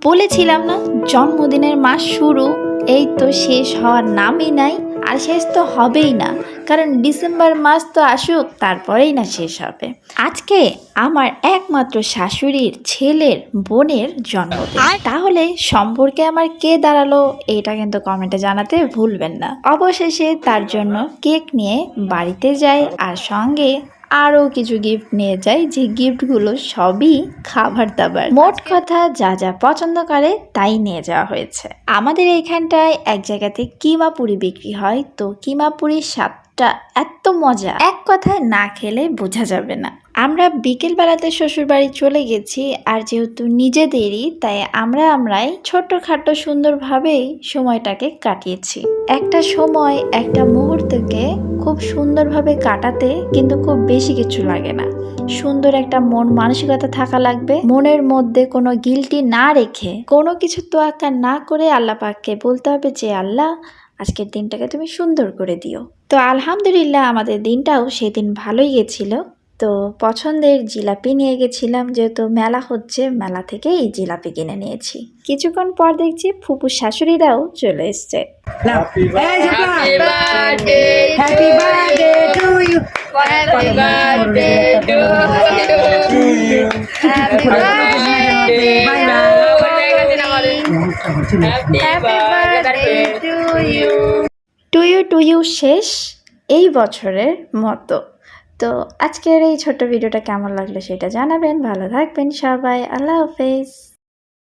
বলেছিলাম না জন্মদিনের মাস শুরু এই তো শেষ হওয়ার নামই নাই আর শেষ তো হবেই না কারণ ডিসেম্বর মাস তো আসুক তারপরেই না শেষ হবে। আজকে আমার একমাত্র শাশুড়ির ছেলের বোনের জন্মদিন। তাহলে সম্পর্কে আমার কে দাঁড়াল এটা কিন্তু কমেন্টে জানাতে ভুলবেন না। অবশেষে তার জন্য কেক নিয়ে বাড়িতে যাই আর সঙ্গে আরও কিছু গিফট নিয়ে যাই, যে গিফটগুলো সবই খাবার দাবার। মোট কথা যা যা পছন্দ করে তাই নিয়ে যাওয়া হয়েছে। আমাদের এখানটায় এক জায়গাতে কিমা পুরি বিক্রি হয়, তো কিমা পুরির স্বাদটা এত মজা। এক কথায় না খেলে বোঝা যাবে না। আমরা বিকেল বেলাতে শ্বশুর বাড়ি চলে গেছি আর যেহেতু নিজেদেরই তাই আমরা আমরাই ছোট্টখাটো সুন্দরভাবেই সময়টাকে কাটিয়েছি। একটা সময়, একটা মুহূর্তকে খুব সুন্দরভাবে কাটাতে কিন্তু খুব বেশি কিছু লাগে না। সুন্দর একটা মন মানসিকতা থাকা লাগবে। মনের মধ্যে কোনো গিলটি না রেখে, কোনো কিছু তো তোয়াক্কা না করে আল্লাহ পাককে বলতে হবে যে, আল্লাহ, আজকের দিনটাকে তুমি সুন্দর করে দিও। তো আলহামদুলিল্লাহ আমাদের দিনটাও সেদিন ভালোই গেছিল তো পছন্দের জিলাপি নিয়ে গেছিলাম যেহেতু মেলা হচ্ছে মেলা থেকে এই জিলাপি কিনে নিয়েছি কিছুক্ষণ পর দেখছি ফুপু শাশুড়িরাও চলে এসছে Happy Happy birthday Happy birthday to you. To you to you শেষ এই বছরের মতো। তো আজকের এই ছোট্ট ভিডিওটা কেমন লাগল সেটা জানাবেন। ভালো থাকবেন সবাই। আল্লাহ হাফেজ।